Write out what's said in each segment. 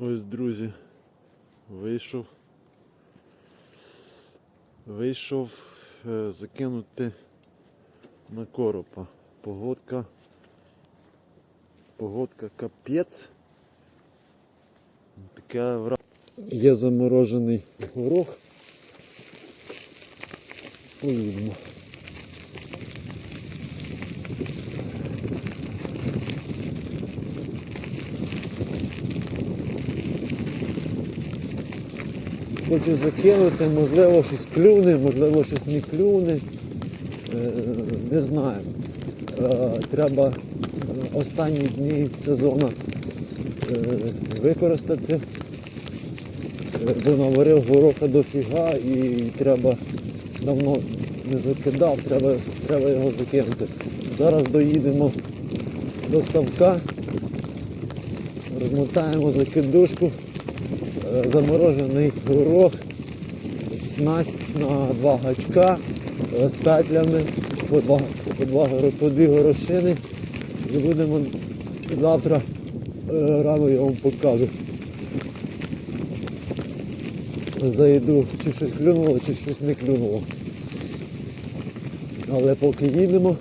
Ось, друзі, вийшов. Вийшов е, закинути на коропа. Погодка. Погодка капець. Таке вра... Є заморожений горох. Поїдемо. Хочу закинути, можливо щось клюне, можливо щось не клюне. Е, Не знаю. Е, Треба е, останні дні сезону використати. Бо гороха дофіга і треба давно не закидав, треба, треба його закинути. Зараз доїдемо до ставка, розмотаємо закидушку, заморожений горох, снасть на два гачка е, з петлями, по два, по два по дві горошини. І будемо завтра е, рано я вам покажу. Зайду, чи щось клюнуло, чи щось не клюнуло. Але поки їдемо,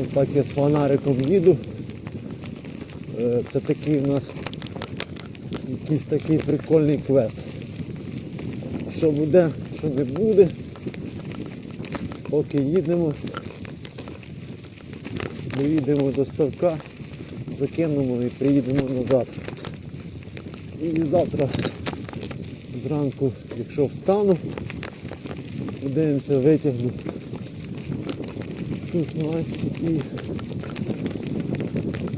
ось так я з фонариком їду. Е, Це такий у нас якийсь такий прикольний квест. Що буде, що не буде. Поки їдемо, доїдемо до ставка, закинемо і приїдемо назад. І завтра зранку, якщо встану, подивимося, витягну ту снасть і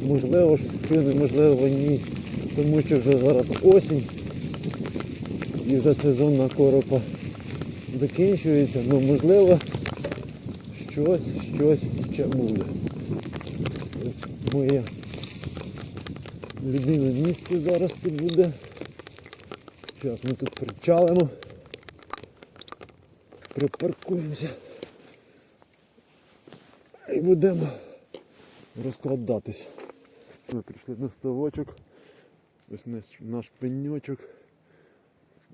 можливо щось клюне, можливо ні. Тому що вже зараз осінь і вже сезон на коропа закінчується, але можливо щось, щось ще буде. Ось моє любиме місце зараз тут буде. Зараз ми тут причалимо. Припаркуємося. І будемо розкладатись. Ми прийшли на ставочок. Ось наш, наш пеньочок.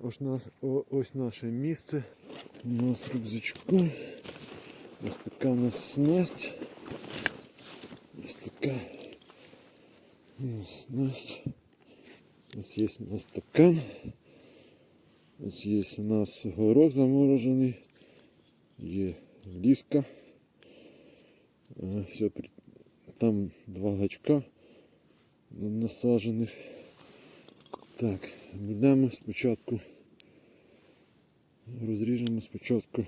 Ось, нас, о, ось наше місце. У нас рюкзачку. Ось така у нас снасть. Ось така ось снасть. Ось є у нас стакан. Ось є у нас горох заморожений. Є ліска. Ага, Все, при- там два гачка насаджених. Так, будемо спочатку. Розріжемо спочатку.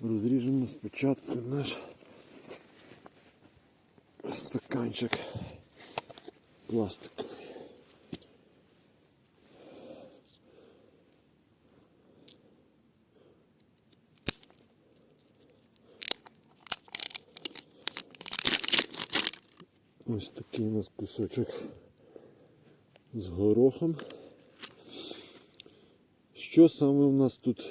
Розріжемо спочатку наш стаканчик пластиковий. Ось такий у нас кусочок з горохом. Що саме у нас тут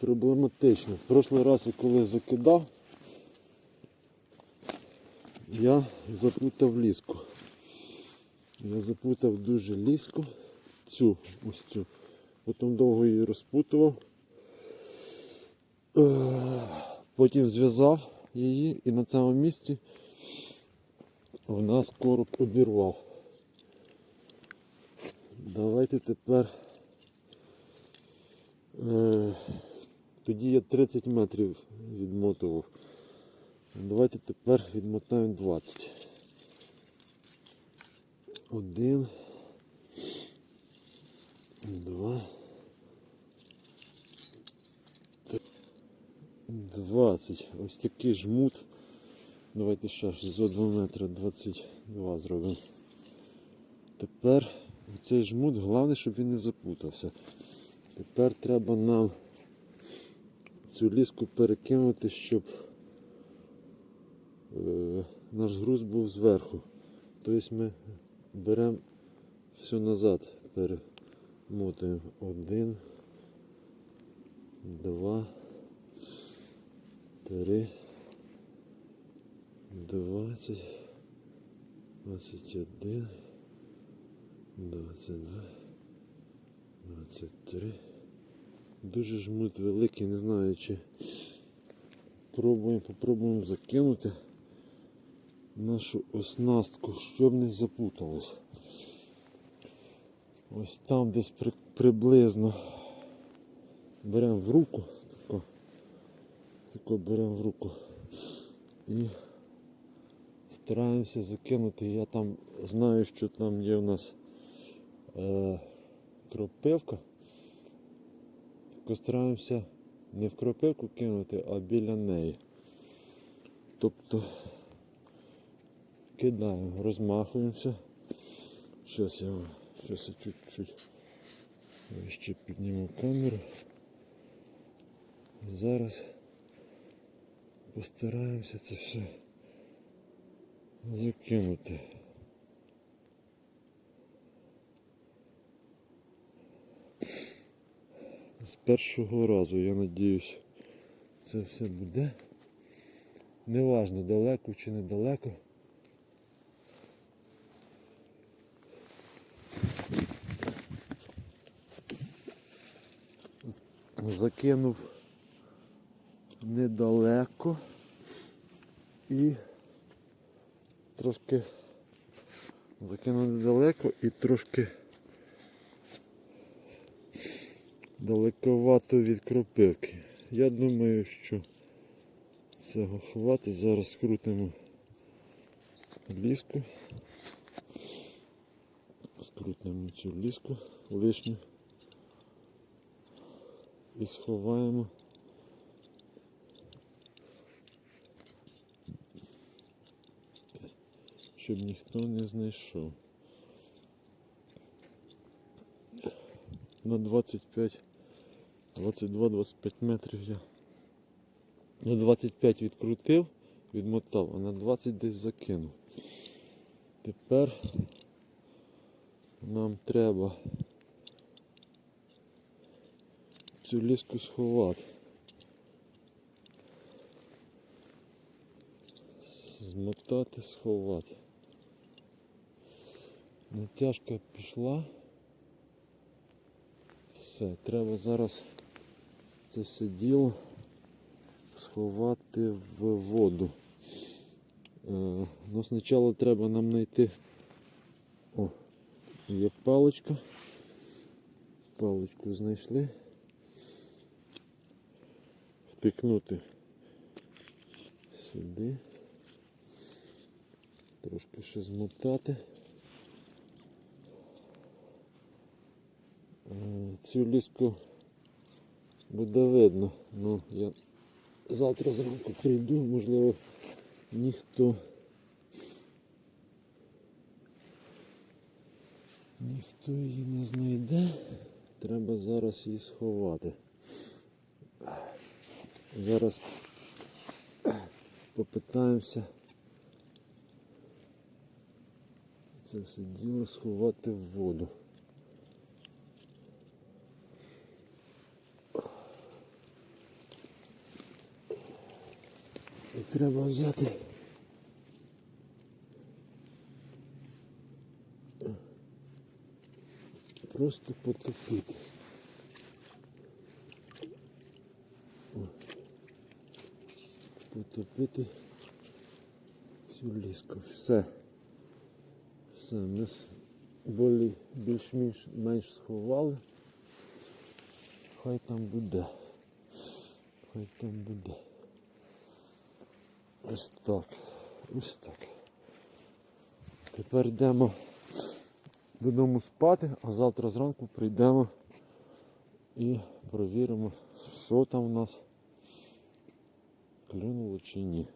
проблематично? В прошлий раз, коли закидав, я запутав ліску. Я запутав дуже ліску, цю, ось цю. Потім довго її розпутував. Е, Потім зв'язав її і на цьому місці в нас короб обірвав. Давайте тепер. Е, тоді я 30 метрів відмотував. Давайте тепер відмотаємо 20. Один. Два. три, Двадцять. Ось такий жмут. Давайте ще зо 2 метри 22 зробимо. Тепер цей жмут, головне, щоб він не запутався. Тепер треба нам цю ліску перекинути, щоб е, наш груз був зверху. Тобто ми беремо все назад, перемотуємо. Один, два, три. 20. 21, 22, 23. Дуже жмут великий, не знаю чи пробуємо, попробуємо закинути нашу оснастку, щоб не запуталось. Ось там десь при, приблизно беремо в руку, тако, тако беремо в руку і стараємося закинути. Я там знаю, що там є у нас е, кропивка. Тако стараємося не в кропивку кинути, а біля неї. Тобто кидаємо, розмахуємося. Зараз я, щас я чуть-чуть ще підніму камеру. Зараз постараємося це все закинути. З першого разу, я надіюсь, це все буде. Неважно, далеко чи недалеко. Закинув недалеко і трошки закинув недалеко і трошки далековато від кропивки. Я думаю, що цього хватить. Зараз скрутимо ліску. Скрутимо цю ліску лишню і сховаємо. Щоб ніхто не знайшов. На 25, 22-25 метрів я на 25 відкрутив, відмотав, а на 20 десь закинув. Тепер нам треба цю ліску сховати. Змотати, сховати. Натяжка пішла. Все, треба зараз це все діло сховати в воду. Е, ну, спочатку треба нам знайти. О, є паличка. Паличку знайшли. Втикнути сюди. Трошки ще змотати. Цю ліску буде видно. Ну, я завтра зранку прийду, можливо, ніхто. Ніхто її не знайде. Треба зараз її сховати. Зараз попитаємося це все діло сховати в воду. Треба взяти. Просто потопити. Потопити цю ліску. Все. Все, ми болі більш-менш менш сховали. Хай там буде. Хай там буде. Ось так. Ось так. Тепер йдемо додому спати, а завтра зранку прийдемо і провіримо, що там у нас клюнуло чи ні.